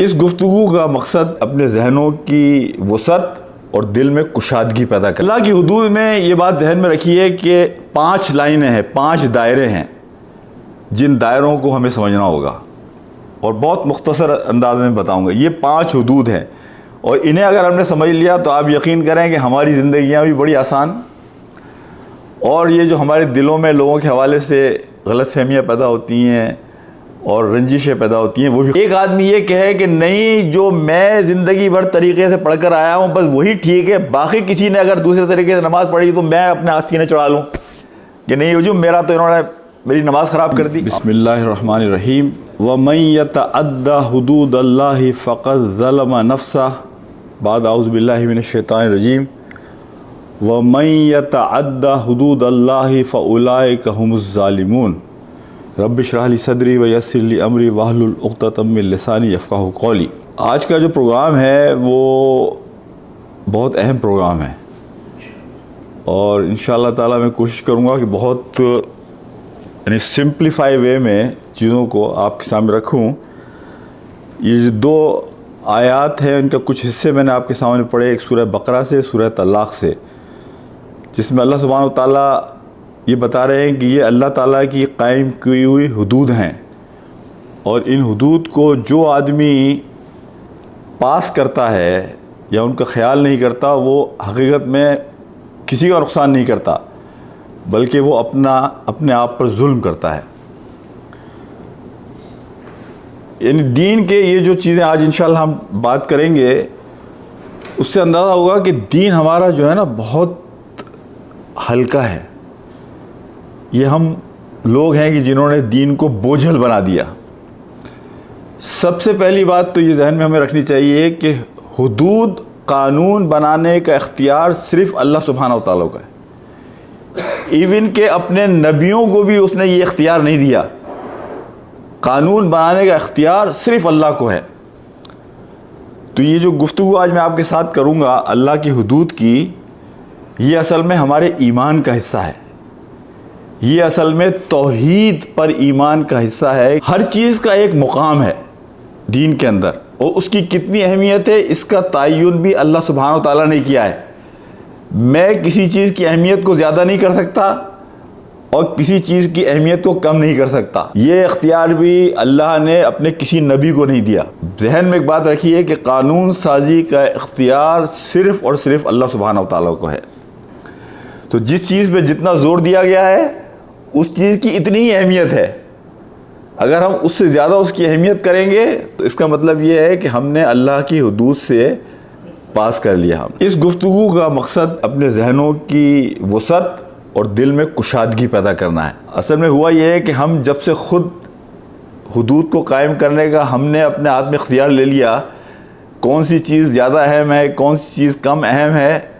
इस गुफ्तु का मकसद अपने जहनों की वसत और दिल में कुशादगी पैदा कर अल्लाह की हदूद में ये बात जहन में रखिए कि पाँच लाइनें हैं, पाँच दायरे हैं, जिन दायरों को हमें समझना होगा। और बहुत मुख्तसर अंदाज में बताऊँगा, ये पाँच हदूद हैं। और इन्हें अगर हमने समझ लिया तो आप यकीन करें कि हमारी ज़िंदगियाँ भी बड़ी आसान। और ये जो हमारे दिलों में लोगों के हवाले से गलत फहमियाँ पैदा होती हैं और रंजिशें पैदा होती हैं, वो भी। एक आदमी ये कहे कि नहीं, जो मैं ज़िंदगी भर तरीके से पढ़कर आया हूँ, बस वही ठीक है। बाकी किसी ने अगर दूसरे तरीके से नमाज़ पढ़ी तो मैं अपने आस्तीने चढ़ा लूँ। कि नहीं जो मेरा तो इन्होंने मेरी नमाज़ ख़राब कर दी। बिसमीम व मैतअद्दा हदूद अल्लाह फ़क़त नफ्सा। बाद आउज़बिल्लिमिनशैतानरजीम व मैतअद्दा हदूद अल्लाह फ़लाकहमज़ालिमून रब शराहली सदरी व यसरली अमरी वाहलतमिलसानी यफ़ा कौली। आज का जो प्रोग्राम है, वो बहुत अहम प्रोग्राम है। और इन ताला मैं कोशिश करूँगा कि बहुत, यानी सिंप्लीफाई वे में चीज़ों को आपके सामने रखूँ। ये जो दो आयात हैं, इनका कुछ हिस्से मैंने आपके सामने पढ़े, एक सूरह बकरा से, सूरह तलाक़ से, जिसमें अल्लाह सुबहान ताली ये बता रहे हैं कि ये अल्लाह ताला की कायम की हुई हदूद हैं। और इन हदूद को जो आदमी पास करता है या उनका ख्याल नहीं करता, वो हकीकत में किसी का नुकसान नहीं करता, बल्कि वो अपना, अपने आप पर जुल्म करता है। यानी दीन के ये जो चीज़ें आज इंशाल्लाह हम बात करेंगे, उससे अंदाज़ा होगा कि दीन हमारा जो है ना बहुत हल्का है। ये हम लोग हैं कि जिन्होंने दीन को बोझल बना दिया। सबसे पहली बात तो ये जहन में हमें रखनी चाहिए कि हदूद कानून बनाने का इख्तियार सिर्फ़ अल्लाह सुबहाना तला का है। इवन के अपने नबियों को भी उसने ये इख्तियार नहीं दिया। कानून बनाने का इख्तियार सिर्फ़ अल्लाह को है। तो ये जो गुफ्तु आज मैं आपके साथ करूँगा, अल्लाह की हदूद की, ये असल में हमारे ईमान का हिस्सा है। ये असल में तोहीद पर ईमान का हिस्सा है। हर चीज़ का एक मुकाम है दीन के अंदर। और उसकी कितनी अहमियत है, इसका तयन भी अल्लाह सुबहान ताला ने किया है। मैं किसी चीज़ की अहमियत को ज़्यादा नहीं कर सकता और किसी चीज़ की अहमियत को कम नहीं कर सकता। ये इख्तियार भी अल्लाह ने अपने किसी नबी को नहीं दिया। जहन में एक बात रखिए कि कानून साजी का इख्तियार सिर्फ़ और सिर्फ़ अल्लाह सुबहान ताला को है। तो जिस चीज़ पे जितना ज़ोर दिया गया है उस चीज़ की इतनी ही अहमियत है। अगर हम उससे ज़्यादा उसकी अहमियत करेंगे तो इसका मतलब ये है कि हमने अल्लाह की हदूद से पास कर लिया हम। इस गुफ्तु का मकसद अपने जहनों की वसत और दिल में कुशादगी पैदा करना है। असल में हुआ यह है कि हम जब से ख़ुद हदूद को कायम करने का हमने अपने हाथ में अख्तियार ले लिया, कौन सी चीज़ ज़्यादा अहम है, कौन सी चीज़ कम अहम है,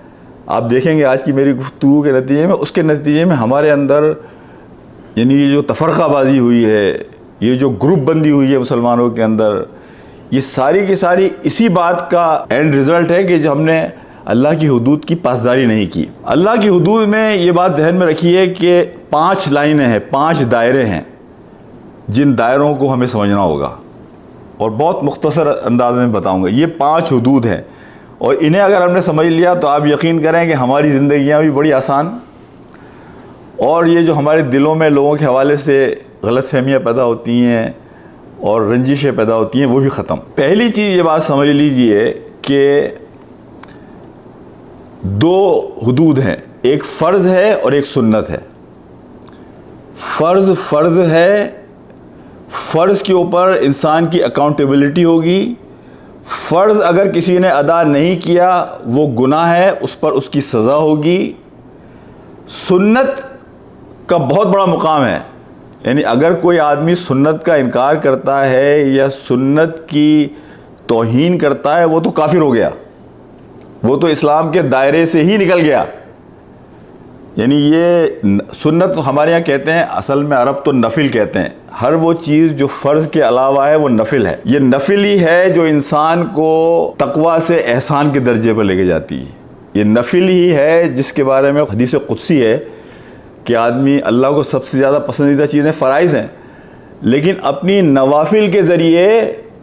आप देखेंगे आज की मेरी गुफ्तु के नतीजे में, उसके नतीजे में हमारे अंदर यानी ये जो तफरक़ाबाजी हुई है, ये जो ग्रुप बंदी हुई है मुसलमानों के अंदर, ये सारी की सारी इसी बात का एंड रिज़ल्ट है कि जो हमने अल्लाह की हदूद की पासदारी नहीं की। अल्लाह की हदूद में ये बात जहन में रखी है कि पाँच लाइनें हैं, पाँच दायरे हैं, जिन दायरों को हमें समझना होगा। और बहुत मुख्तसर अंदाज में बताऊँगा, ये पाँच हदूद हैं। और इन्हें अगर हमने समझ लिया तो आप यकीन करें कि हमारी ज़िंदगियाँ भी बड़ी आसान और ये जो हमारे दिलों में लोगों के हवाले से गलत फहमियाँ पैदा होती हैं और रंजिशें पैदा होती हैं, वो भी ख़त्म। पहली चीज़ ये बात समझ लीजिए कि दो हदूद हैं। एक फ़र्ज़ है और एक सुन्नत है। फ़र्ज़ फ़र्ज़ है, फ़र्ज़ के ऊपर इंसान की अकाउंटेबिलिटी होगी। फ़र्ज़ अगर किसी ने अदा नहीं किया, वो गुनाह है, उस पर उसकी सज़ा होगी। सुन्नत का बहुत बड़ा मुकाम है। यानी अगर कोई आदमी सुन्नत का इनकार करता है या सुन्नत की तोहन करता है, वो तो काफिर हो गया। वो तो इस्लाम के दायरे से ही निकल गया। यानी ये सुन्नत हमारे यहाँ कहते हैं, असल में अरब तो नफिल कहते हैं। हर वो चीज़ जो फ़र्ज़ के अलावा है, वो नफिल है। ये नफिल ही है जो इंसान को तकवा से एहसान के दर्जे पर लेके जाती है। ये नफिल ही है जिसके बारे में हदीस कुदसी है कि आदमी अल्लाह को सबसे ज़्यादा पसंदीदा चीज़ें फ़राइज़ हैं, लेकिन अपनी नवाफिल के ज़रिए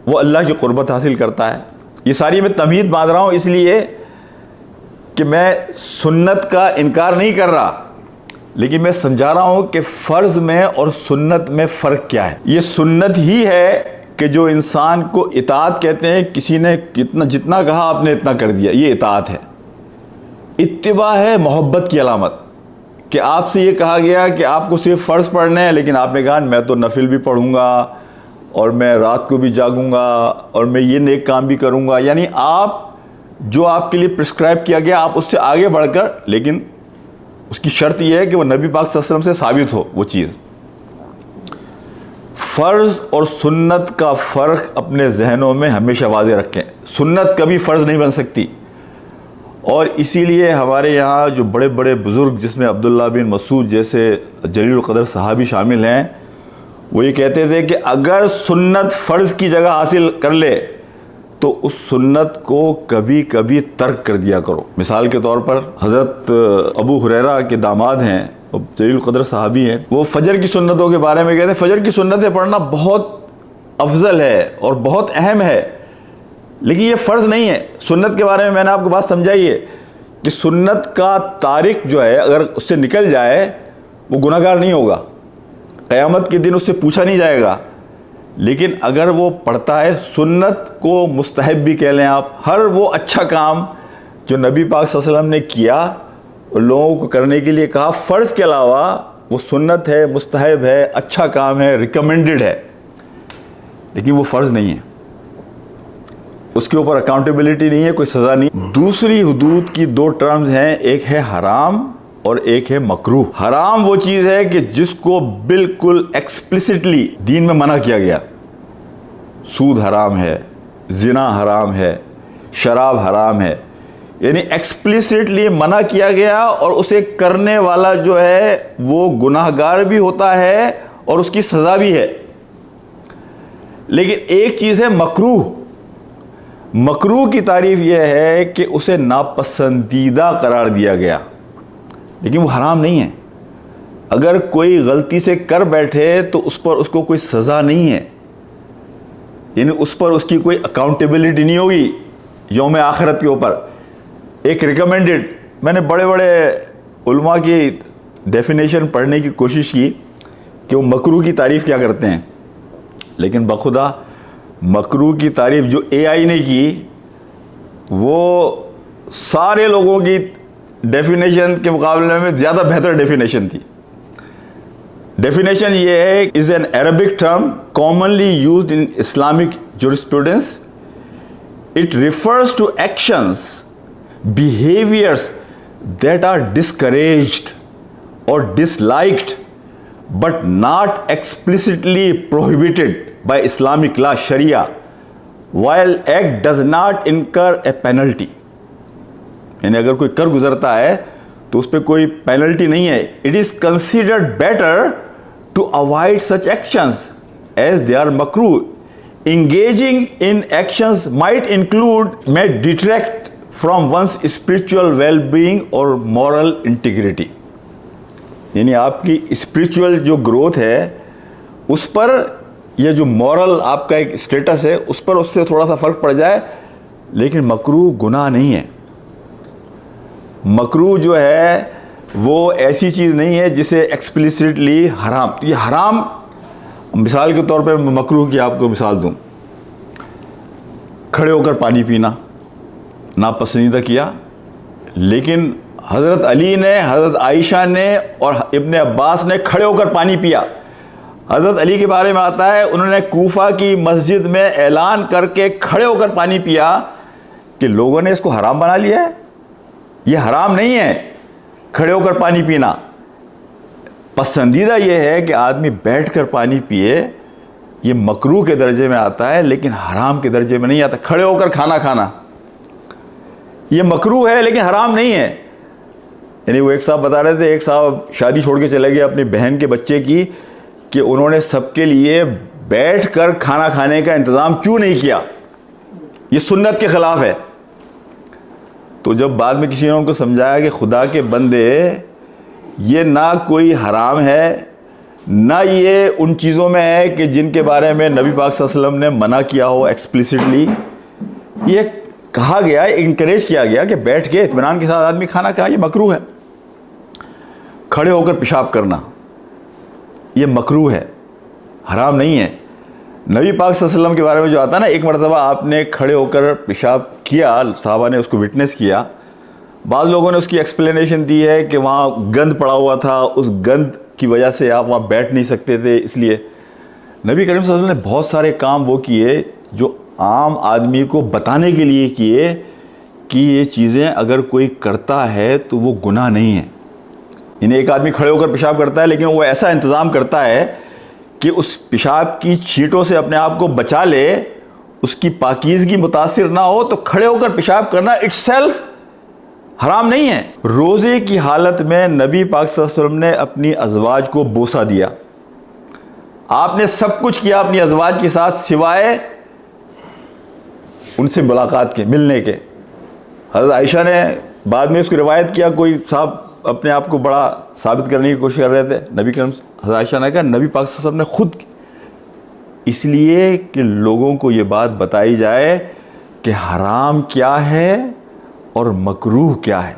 वो अल्लाह की क़ुरबत हासिल करता है। ये सारी मैं तमहीद बाँध रहा हूँ इसलिए कि मैं सुन्नत का इनकार नहीं कर रहा, लेकिन मैं समझा रहा हूँ कि फ़र्ज़ में और सुन्नत में फ़र्क क्या है। ये सुन्नत ही है कि जो इंसान को इतात कहते हैं, किसी ने कितना, जितना कहा आपने इतना कर दिया, ये इतात है। इत्तबा है मोहब्बत की अलामत। कि आपसे ये कहा गया कि आपको सिर्फ़ फ़र्ज़ पढ़ने हैं, लेकिन आपने कहा, मैं तो नफिल भी पढ़ूँगा और मैं रात को भी जागूँगा और मैं ये नेक काम भी करूँगा। यानी आप, जो आपके लिए प्रिस्क्राइब किया गया, आप उससे आगे बढ़कर, लेकिन उसकी शर्त यह है कि वह नबी पाक वसल्लम से साबित हो, वो चीज़। फ़र्ज़ और सुन्नत का फ़र्क अपने जहनों में हमेशा वाजे रखें। सुन्नत कभी फ़र्ज़ नहीं बन सकती। और इसीलिए हमारे यहाँ जो बड़े बड़े बुज़ुर्ग, जिसमें अब्दुल्ला बिन मसूद जैसे जलील कदर सहाबी शामिल हैं, वो ये कहते थे कि अगर सुन्नत फ़र्ज़ की जगह हासिल कर ले तो उस सुन्नत को कभी कभी तर्क कर दिया करो। मिसाल के तौर पर हज़रत अबू हुरैरा के दामाद हैं जलील कदर साहबी हैं, वो फजर की सुन्नतों के बारे में कहते हैं, फजर की सुन्नतें पढ़ना बहुत अफजल है और बहुत अहम है। लेकिन ये फ़र्ज़ नहीं है। सुन्नत के बारे में मैंने आपको बात समझाई है कि सुन्नत का तारिक जो है, अगर उससे निकल जाए, वो गुनागार नहीं होगा। क़यामत के दिन उससे पूछा नहीं जाएगा। लेकिन अगर वो पढ़ता है, सुन्नत को मुस्तहब भी कह लें आप, हर वो अच्छा काम जो नबी पाक वसल्लम ने किया और लोगों को करने के लिए कहा, फ़र्ज़ के अलावा वो सुन्नत है, मुस्तहब है अच्छा काम है रिकमेंडेड है। लेकिन वो फ़र्ज़ नहीं है। उसके ऊपर अकाउंटेबिलिटी नहीं है, कोई सज़ा नहीं। दूसरी हदूद की दो टर्म्स हैं, एक है हराम और एक है मकरू हराम वो चीज़ है कि जिसको बिल्कुल एक्सप्लिसिटली दीन में मना किया गया। सूद हराम है, जिना हराम है, शराब हराम है। यानी एक्सप्लिसिटली मना किया गया और उसे करने वाला जो है, वो गुनाहगार भी होता है और उसकी सज़ा भी है। लेकिन एक चीज़ है मकरूह। मकरू की तारीफ़ यह है कि उसे नापसंदीदा करार दिया गया। लेकिन वो हराम नहीं है। अगर कोई गलती से कर बैठे तो उस पर उसको कोई सज़ा नहीं है। यानी उस पर उसकी कोई अकाउंटेबिलिटी नहीं होगी योम आखरत के ऊपर। एक रिकमेंडेड मैंने बड़े बड़े उलमा की डेफिनेशन पढ़ने की कोशिश की कि वो मकरू की तारीफ़ क्या करते हैं। लेकिन बखुदा मकरू की तारीफ़ जो एआई ने की, वो सारे लोगों की डेफिनेशन के मुकाबले में ज़्यादा बेहतर डेफिनेशन थी। डेफिनेशन ये है is an Arabic term commonly use in Islamic jurisprudence it refers to actions behaviours that are discouraged और disliked but not explicitly prohibited by islamic law, sharia, while act does not incur a penalty. यानी अगर कोई कर गुजरता है तो उस पर कोई पेनल्टी नहीं है। It is considered better to avoid such actions as they are Makru engaging in actions might include may detract from one's spiritual well being और मॉरल इंटीग्रिटी यानी आपकी स्पिरिचुअल जो ग्रोथ है, उस पर ये जो मॉरल आपका एक स्टेटस है, उस पर उससे थोड़ा सा फ़र्क पड़ जाए, लेकिन मकरू गुनाह नहीं है। मकरू जो है, वो ऐसी चीज़ नहीं है जिसे एक्सप्लिसिटली हराम ये हराम मिसाल के तौर पर मकरू की आपको मिसाल दूँ। खड़े होकर पानी पीना नापसंदीदा किया, लेकिन हज़रत अली ने, हज़रत आयशा ने और इब्ने अब्बास ने खड़े होकर पानी पिया। हज़रत अली के बारे में आता है, उन्होंने कोफा की मस्जिद में ऐलान करके खड़े होकर पानी पिया कि लोगों ने इसको हराम बना लिया है। ये हराम नहीं है खड़े होकर पानी पीना। पसंदीदा ये है कि आदमी बैठकर पानी पिए, ये मकरू के दर्जे में आता है, लेकिन हराम के दर्जे में नहीं आता। खड़े होकर खाना खाना। ये मकरू है, लेकिन हराम नहीं है। यानी वो एक साहब बता रहे थे, एक साहब शादी छोड़ के चले गए अपनी बहन के बच्चे की कि उन्होंने सबके लिए बैठ कर खाना खाने का इंतज़ाम क्यों नहीं किया? ये सुन्नत के ख़िलाफ़ है। तो जब बाद में किसी ने उनको समझाया कि खुदा के बंदे, ये ना कोई हराम है, ना ये उन चीज़ों में है कि जिनके बारे में नबी पाक वसल्लम ने मना किया हो एक्सप्लिसिटली ये कहा गया इंकरेज किया गया कि बैठ के इतमान के साथ आदमी खाना खाए, ये मकरू है। खड़े होकर पेशाब करना। ये मकरू है, हराम नहीं है। नबी पाक वसल्लम के बारे में जो आता है ना, एक मरतबा आपने खड़े होकर पेशाब किया, साहबा ने उसको विटनेस किया। बाद लोगों ने उसकी एक्सप्लेनेशन दी है कि वहाँ गंद पड़ा हुआ था, उस गंद की वजह से आप वहाँ बैठ नहीं सकते थे, इसलिए। नबी करीम वसल्लम ने बहुत सारे काम वो किए, जो आम आदमी को बताने के लिए किए कि ये चीज़ें अगर कोई करता है तो वो गुनाह नहीं है। इन्हें एक आदमी खड़े होकर पेशाब करता है, लेकिन वो ऐसा इंतज़ाम करता है कि उस पेशाब की छींटों से अपने आप को बचा ले, उसकी पाकिजगी मुतासर ना हो तो खड़े होकर पेशाब करना इट्स सेल्फ हराम नहीं है। रोज़े की हालत में नबी पाक वसल्लम ने अपनी अजवाज को बोसा दिया। आपने सब कुछ किया अपनी अजवाज के साथ सिवाय उनसे मुलाकात के, मिलने के। हज़रत आयशा ने बाद में उसकी रिवायत किया, कोई साहब अपने आप को बड़ा साबित करने की कोशिश कर रहे थे। नबी करम आयशा ने कहा, नबी पाक साहब ने खुद इसलिए कि लोगों को ये बात बताई जाए कि हराम क्या है और मकरूह क्या है।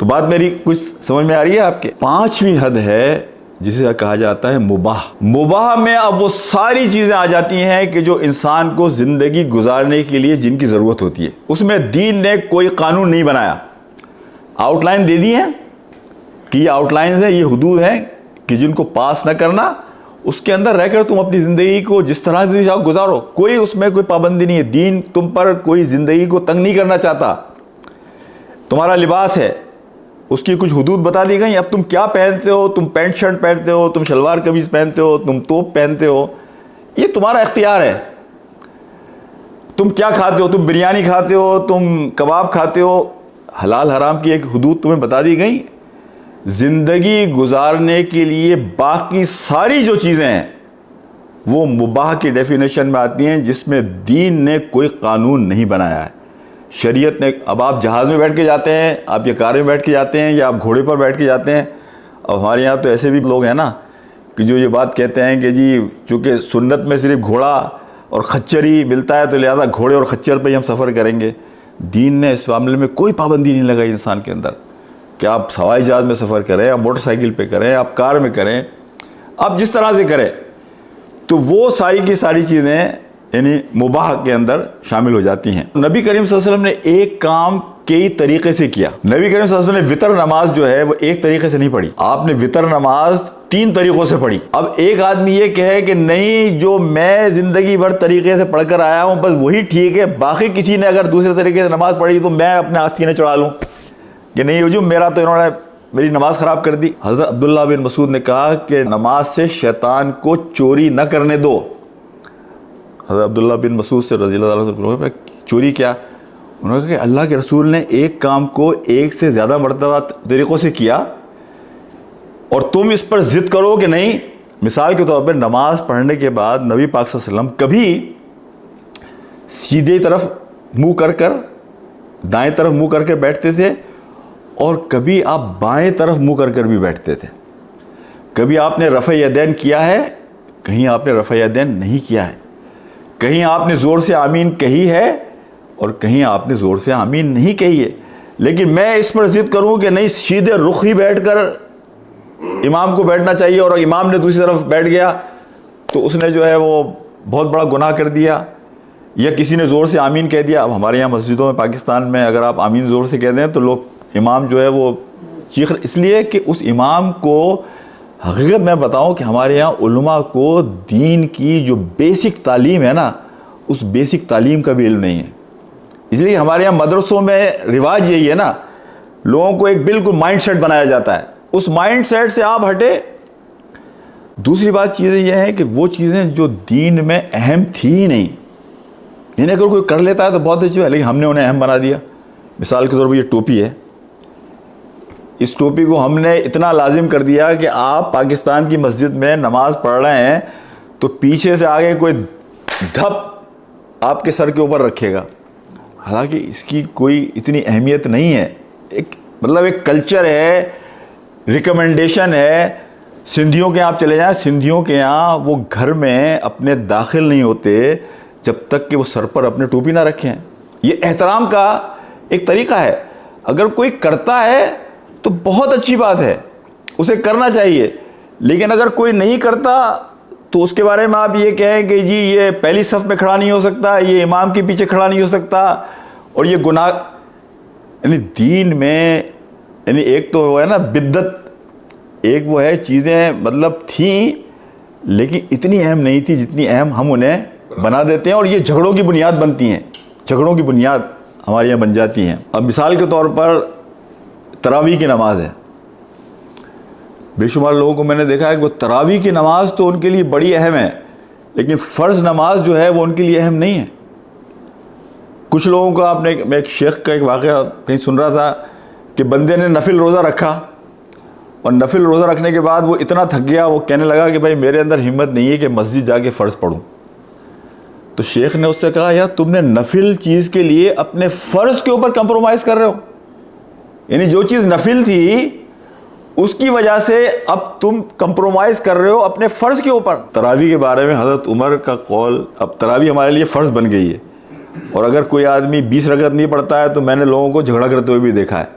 तो बात मेरी कुछ समझ में आ रही है आपके? पांचवी हद है, जिसे कहा जाता है मुबाह। मुबाह में अब वो सारी चीज़ें आ जाती हैं कि जो इंसान को ज़िंदगी गुजारने के लिए जिनकी ज़रूरत होती है। उसमें दीन ने कोई कानून नहीं बनाया। आउटलाइन दे दी है कि ये आउटलाइन है, ये हदूद हैं कि जिनको पास ना करना। उसके अंदर रहकर तुम अपनी ज़िंदगी को जिस तरह से चाहो गुजारो। कोई उसमें कोई पाबंदी नहीं है। दीन तुम पर कोई ज़िंदगी को तंग नहीं करना चाहता। तुम्हारा लिबास है। उसकी कुछ हदूद बता दी गई। अब तुम क्या पहनते हो? तुम पैंट शर्ट पहनते हो? तुम शलवार कमीज पहनते हो? तुम तोप पहनते हो? ये तुम्हारा इख्तियार है। तुम क्या खाते हो? तुम बिरयानी खाते हो? तुम कबाब खाते हो? हलाल हराम की एक हदूद तुम्हें बता दी गई, ज़िंदगी गुजारने के लिए बाकी सारी जो चीज़ें हैं, वो मुबाह की डेफिनेशन में आती हैं, जिसमें दीन ने कोई कानून नहीं बनाया है। शरीयत ने, अब आप जहाज़ में बैठ के जाते हैं, आप ये कार में बैठ के जाते हैं, या आप घोड़े पर बैठ के जाते हैं, अब हमारे यहाँ तो ऐसे भी लोग हैं ना, कि जो ये बात कहते हैं कि जी, चूँकि सुन्नत में सिर्फ़ घोड़ा और खच्चर ही मिलता है तो लिहाजा घोड़े और खच्चर पर ही हम सफ़र करेंगे। दीन ने इस मामले में कोई पाबंदी नहीं लगाई इंसान के अंदर कि आप हवाई जहाज़ में सफ़र करें, आप मोटरसाइकिल पे करें, आप कार में करें, आप जिस तरह से करें तो वो सारी की सारी चीज़ें यानी मुबाह के अंदर शामिल हो जाती हैं। नबी करीम वसल्लम ने एक काम कई तरीके से किया। नबी करीम वसल्लम ने वितर नमाज़ जो है, वो एक तरीके से नहीं पढ़ी। आपने वितर नमाज़ तीन तरीकों से पढ़ी। अब एक आदमी ये कहे कि नहीं, जो मैं ज़िंदगी भर तरीके से पढ़कर आया हूँ, बस वही ठीक है। बाकी किसी ने अगर दूसरे तरीके से नमाज़ पढ़ी तो मैं अपने आस्तीने चढ़ा लूँ। कि नहीं जो मेरा तो इन्होंने मेरी नमाज़ ख़राब कर दी। हज़रत अब्दुल्ला बिन मसूद ने कहा कि नमाज़ से शैतान को चोरी न करने दो। हज़रत अब्दुल्ला बिन मसूद से रज़ी चोरी क्या? उन्होंने कहा कि अल्लाह के रसूल ने एक काम को एक से ज़्यादा मरतबा तरीक़ों से किया और तुम इस पर ज़िद करो कि नहीं। मिसाल के तौर पर नमाज़ पढ़ने के बाद नबी पाक वसल्लम कभी सीधे तरफ़ मुँह कर कर, दाएँ तरफ़ मुँह करके बैठते थे और कभी आप बाएँ तरफ़ मुँह कर कर भी बैठते थे। कभी आपने रफ़ यदैन किया है, कहीं आपने रफ़ यदैन नहीं किया है। कहीं आपने ज़ोर से आमीन कही है और कहीं आपने ज़ोर से आमीन नहीं कही है। लेकिन मैं इस पर ज़िद करूँ कि नहीं, सीधे रुख ही बैठ कर इमाम को बैठना चाहिए और इमाम ने दूसरी तरफ़ बैठ गया तो उसने जो है वो बहुत बड़ा गुनाह कर दिया या किसी ने ज़ोर से आमीन कह दिया। अब हमारे यहाँ मस्जिदों में, पाकिस्तान में अगर आप आमीन ज़ोर से कह दें तो लोग, इमाम जो है वो चीख इसलिए कि उस इमाम को हकीकत मैं बताऊँ कि हमारे यहाँ को दीन की जो बेसिक तालीम है ना, उस बेसिक तालीम का भी इल्म नहीं है। इसलिए हमारे यहाँ मदरसों में रिवाज यही है ना, लोगों को एक बिल्कुल माइंड सेट बनाया जाता है। उस माइंड सेट से आप हटे। दूसरी बात चीज़ें यह है कि वो चीज़ें जो दीन में अहम थी ही नहीं, इन्हें अगर कोई कर लेता है तो बहुत अच्छी बात, लेकिन हमने उन्हें अहम बना दिया। मिसाल के तौर पर ये टोपी है। इस टोपी को हमने इतना लाजिम कर दिया कि आप पाकिस्तान की मस्जिद में नमाज़ पढ़ रहे हैं तो पीछे से आगे कोई धप आपके सर के ऊपर रखेगा। हालाँकि इसकी कोई इतनी अहमियत नहीं है। एक मतलब एक कल्चर है रिकमेंडेशन है। सिंधियों के यहाँ आप चले जाएँ, सिंधियों के यहाँ वो घर में अपने दाखिल नहीं होते, जब तक कि वो सर पर अपने टोपी ना रखें। ये एहतराम का एक तरीका है। अगर कोई करता है तो बहुत अच्छी बात है। उसे करना चाहिए। लेकिन अगर कोई नहीं करता तो उसके बारे में आप ये कहें कि जी, ये पहली सफ़ में खड़ा नहीं हो सकता, ये इमाम के पीछे खड़ा नहीं हो सकता, और ये गुनाह, यानी दीन में, यानी एक तो वो है ना, बिद्दत, एक वो है चीज़ें मतलब थी, लेकिन इतनी अहम नहीं थी जितनी अहम हम उन्हें बना देते हैं, और ये झगड़ों की बुनियाद बनती हैं, झगड़ों की बुनियाद हमारे यहाँ बन जाती हैं। अब मिसाल के तौर पर तरावी की नमाज़ है। बेशुमार लोगों को मैंने देखा है कि वो तरावी की नमाज़ तो उनके लिए बड़ी अहम है, लेकिन फ़र्ज़ नमाज़ जो है वो उनके लिए अहम नहीं है। कुछ लोगों का आपने, मैं एक शेख का एक वाक़ कहीं सुन रहा था कि बंदे ने नफिल रोज़ा रखा और नफिल रोज़ा रखने के बाद वो इतना थक गया, वो कहने लगा कि भाई मेरे अंदर हिम्मत नहीं है कि मस्जिद जाके फ़र्ज़ पढ़ूँ। तो शेख ने उससे कहा, यार, तुमने नफिल चीज़ के लिए अपने फ़र्ज़ के ऊपर कंप्रोमाइज़ कर रहे हो। यानी जो चीज़ नफिल थी उसकी वजह से अब तुम कंप्रोमाइज़ कर रहे हो अपने फ़र्ज़ के ऊपर। तरावी के बारे में हज़रत उमर का कौल अब तरावी हमारे लिए फ़र्ज़ बन गई है। और अगर कोई आदमी बीस रकत नहीं पढ़ता है तो मैंने लोगों को झगड़ा करते हुए भी देखा है।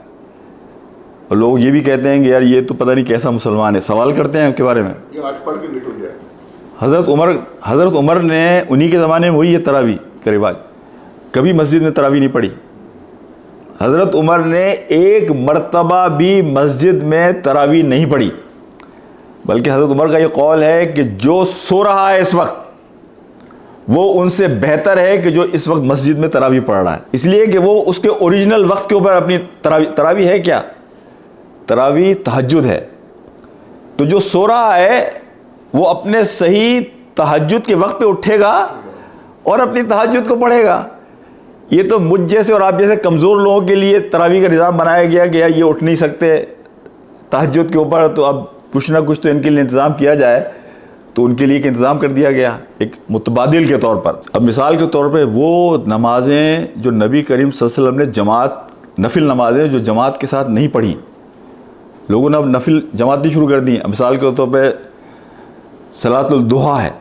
और लोग ये भी कहते हैं कि यार ये तो पता नहीं कैसा मुसलमान है। सवाल करते हैं उसके बारे में। ये आज पढ़ के निकल गया। हज़रत उमर हज़रत उमर ने उन्हीं के ज़माने में हुई है तरावी का रिवाज। कभी मस्जिद में तरावी नहीं पढ़ी। हज़रत उमर ने एक मरतबा भी मस्जिद में तरावी नहीं पढ़ी। बल्कि हज़रत उमर का ये कौल है कि जो सो रहा है इस वक्त, वो उनसे बेहतर है कि जो इस वक्त मस्जिद में तरावी पढ़ रहा है। इसलिए कि वो उसके ओरिजिनल वक्त के ऊपर अपनी तरावी तरावी है क्या? तरावी तहजद है। तो जो सो रहा है, वो अपने सही तहजद के वक्त पे उठेगा और अपनी तहजद को पढ़ेगा। ये तो मुझ जैसे और आप जैसे कमज़ोर लोगों के लिए तरावी का निज़ाम बनाया गया कि यार ये उठ नहीं सकते तहजद के ऊपर तो अब कुछ ना कुछ तो इनके लिए इंतज़ाम किया जाए। तो उनके लिए एक इंतज़ाम कर दिया गया, एक मुतबादिल के तौर पर। अब मिसाल के तौर पर वो नमाज़ें जो नबी करीम वसल्लम ने जमात, नफिल नमाज़ें जो जमात के साथ नहीं पढ़ी, लोगों ने अब नफिल जमाती शुरू कर दी। मिसाल के तौर पर सलातुल दुहा है,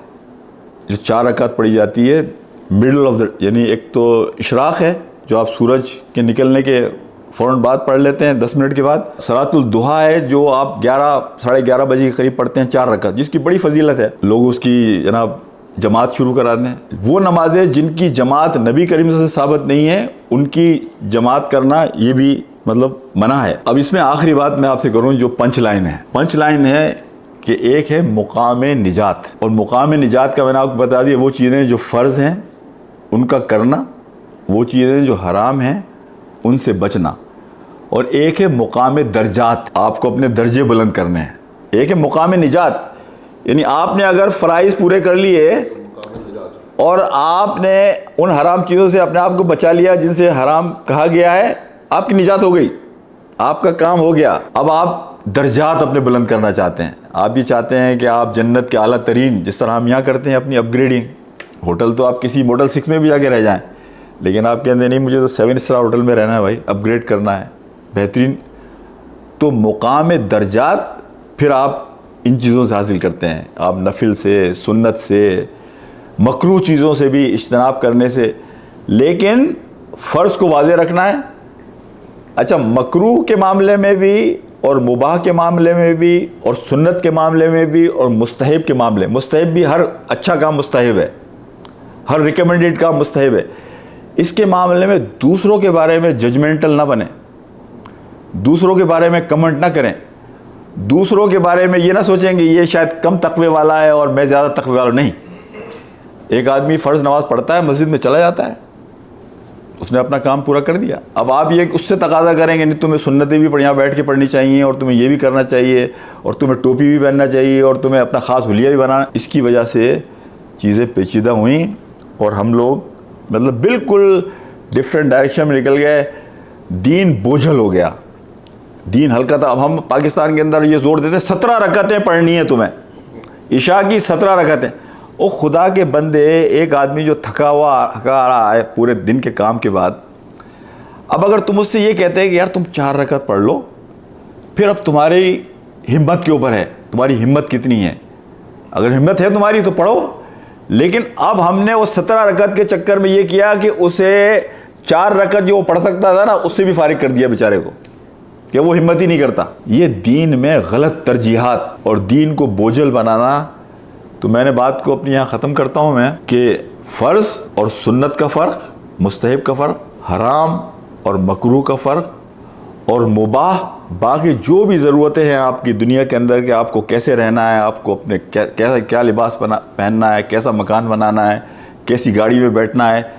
जो चार रकात पढ़ी जाती है मिडल ऑफ़ द यानी एक तो इशराक है, जो आप सूरज के निकलने के फ़ौर बाद पढ़ लेते हैं, दस मिनट के बाद। सलातुल दुहा है, जो आप ग्यारह, साढ़े ग्यारह बजे के करीब पढ़ते हैं, चार रकात, जिसकी बड़ी फजीलत है। लोग उसकी, जनाब, जमात शुरू करा दें। वो नमाजें जिनकी जमात नबी करीम से साबित नहीं है, उनकी जमात करना ये भी मतलब मना है। अब इसमें आखिरी बात मैं आपसे करूँ, जो पंच लाइन है। पंच लाइन है कि एक है मुकाम निजात। और मुकाम निजात का मैंने आपको बता दिया, वो चीज़ें जो फ़र्ज़ हैं उनका करना, वो चीज़ें जो हराम हैं, उनसे बचना। और एक है मुकाम दर्जात, आपको अपने दर्जे बुलंद करने हैं। एक है मुकाम निजात, यानी आपने अगर फ़राइज़ पूरे कर लिए और आपने उन हराम चीज़ों से अपने आप को बचा लिया जिनसे हराम कहा गया है, आपकी निजात हो गई। आपका काम हो गया। अब आप दर्जात अपने बुलंद करना चाहते हैं। आप ये चाहते हैं कि आप जन्नत के अला तरीन, जिस तरह हम यहाँ करते हैं अपनी अपग्रेडिंग होटल तो आप किसी मोटल सिक्स में भी जाके रह जाएँ। लेकिन आप कहते नहीं, मुझे तो सेवन स्टार होटल में रहना है भाई अपग्रेड करना है। बेहतरीन। तो मुकाम दर्जात फिर आप इन चीज़ों से हासिल करते हैं। आप नफिल से, सुन्नत से, मकरू चीज़ों से भी इज्तनाब करने से। लेकिन फ़र्ज़ को वाज रखना है। अच्छा मकरू के मामले में भी और मुबाह के मामले में भी और सुन्नत के मामले में भी और मुस्तहब के मामले। मुस्तहब भी हर अच्छा काम मुस्तहब है। हर रिकमेंडेड काम मुस्तहब है। इसके मामले में दूसरों के बारे में जजमेंटल ना बने। दूसरों के बारे में कमेंट ना करें। दूसरों के बारे में ये ना सोचेंगे ये शायद कम तकवे वाला है और मैं ज़्यादा तकवे वाला नहीं। एक आदमी फ़र्ज़ नमाज़ पढ़ता है, मस्जिद में चला जाता है। उसने अपना काम पूरा कर दिया। अब आप ये उससे तकाजा करेंगे, नहीं तुम्हें सुन्नतें भी यहाँ बैठ के पढ़नी चाहिए और तुम्हें ये भी करना चाहिए और तुम्हें टोपी भी पहनना चाहिए और तुम्हें अपना ख़ास हुलिया भी बनाना। इसकी वजह से चीज़ें पेचीदा हुई। और हम लोग मतलब बिल्कुल डिफरेंट डायरेक्शन में निकल गए। दीन बोझल हो गया। दीन हल्का था। अब हम पाकिस्तान के अंदर ये ज़ोर देते हैं, सत्रह रकतें पढ़नी है तुम्हें। ईशा की सत्रह रकतें। ओ खुदा के बंदे, एक आदमी जो थका हुआ, थका रहा है पूरे दिन के काम के बाद। अब अगर तुम उससे ये कहते हैं कि यार तुम चार रकत पढ़ लो, फिर अब तुम्हारी हिम्मत के ऊपर है। तुम्हारी हिम्मत कितनी है? अगर हिम्मत है तुम्हारी तो पढ़ो। लेकिन अब हमने वो सत्रह रकत के चक्कर में ये किया कि उसे चार रकत जो पढ़ सकता था ना, उससे भी फारिग कर दिया बेचारे को, कि वो हिम्मत ही नहीं करता। ये दीन में गलत तरजीहात और दीन को बोझल बनाना तो मैंने बात को अपनी यहाँ ख़त्म करता हूँ मैं, कि फ़र्ज़ और सुन्नत का फ़र्क, मुस्तहब का फ़र्क, हराम और मकरू का फ़र्क और मुबाह, बाकी जो भी ज़रूरतें हैं आपकी दुनिया के अंदर कि आपको कैसे रहना है, आपको अपने क्या, कैसा, क्या लिबास पहनना है, कैसा मकान बनाना है, कैसी गाड़ी में बैठना है,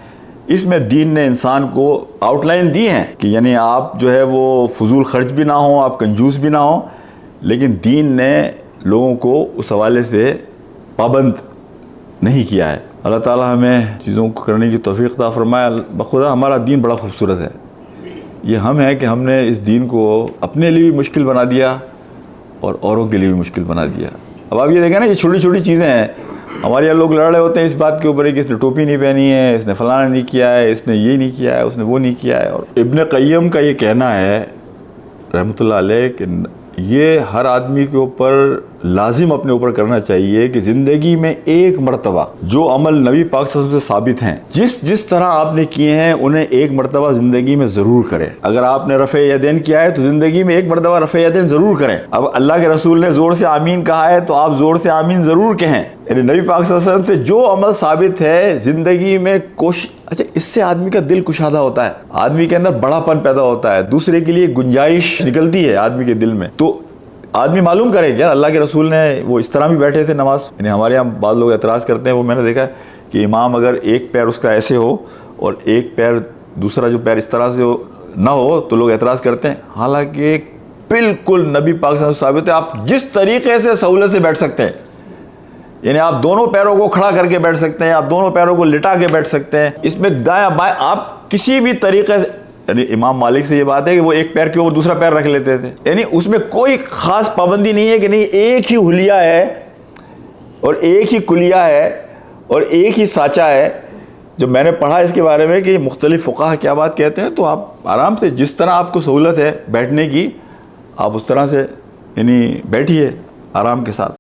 इसमें दीन ने इंसान को आउटलाइन दी है कि यानी आप जो है वो फजूल खर्च भी ना हो, आप कंजूस भी ना हो, लेकिन दीन ने लोगों को उस हवाले से पाबंद नहीं किया है। अल्लाह ताला हमें चीज़ों को करने की तोफ़ी अता फरमाए। बखुदा, हमारा दीन बड़ा खूबसूरत है। ये हम हैं कि हमने इस दीन को अपने लिए भी मुश्किल बना दिया और औरों के लिए भी मुश्किल बना दिया। अब आप ये देखें ना, ये छोटी छोटी चीज़ें हैं। हमारे यहाँ लोग लड़ रहे होते हैं इस बात के ऊपर कि इसने टोपी नहीं पहनी है, इसने फलाना नहीं किया है, इसने ये नहीं किया है, उसने वो नहीं किया है। और इब्न कय्यम का ये कहना है अलैह, कि ये हर आदमी के ऊपर लाजिम अपने ऊपर करना चाहिए कि ज़िंदगी में एक मरतबा, जो अमल नबी पाक से साबित हैं, जिस जिस तरह आपने किए हैं, उन्हें एक मरतबा ज़िंदगी में ज़रूर करें। अगर आपने रफ़ यदैन किया है तो ज़िंदगी में एक मरतबा रफ़ यदैन ज़रूर करें। अब अल्लाह के रसूल ने ज़ोर से आमीन कहा है तो आप ज़ोर से आमीन ज़रूर कहें। यानी नबी पाक से जो अमल साबित है, ज़िंदगी में कोशिश अच्छा इससे आदमी का दिल कुशादा होता है। आदमी के अंदर बड़ापन पैदा होता है। दूसरे के लिए गुंजाइश निकलती है आदमी के दिल में। तो आदमी मालूम करे यार अल्लाह के रसूल ने वो इस तरह भी बैठे थे नमाज़। यानी हमारे यहाँ बाद लोग एतराज़ करते हैं। वो मैंने देखा कि इमाम अगर एक पैर उसका ऐसे हो और एक पैर दूसरा जो पैर इस तरह से हो, ना हो तो लोग एतराज़ करते हैं। हालाँकि बिल्कुल नबी पाक साबित है आप जिस तरीके से सहूलत से बैठ सकते हैं, यानी आप दोनों पैरों को खड़ा करके बैठ सकते हैं, आप दोनों पैरों को लिटा के बैठ सकते हैं। इसमें दाया बाएँ आप किसी भी तरीके से यानी इमाम मालिक से ये बात है कि वो एक पैर के ऊपर दूसरा पैर रख लेते थे। यानी उसमें कोई खास पाबंदी नहीं है कि नहीं, एक ही हुलिया है और एक ही कुलिया है और एक ही साचा है। जब मैंने पढ़ा इसके बारे में कि मुख्तलिफ़ फ़ुका क्या बात कहते हैं तो आप आराम से जिस तरह आपको सहूलत है बैठने की, आप उस तरह से यानी बैठिए आराम के साथ।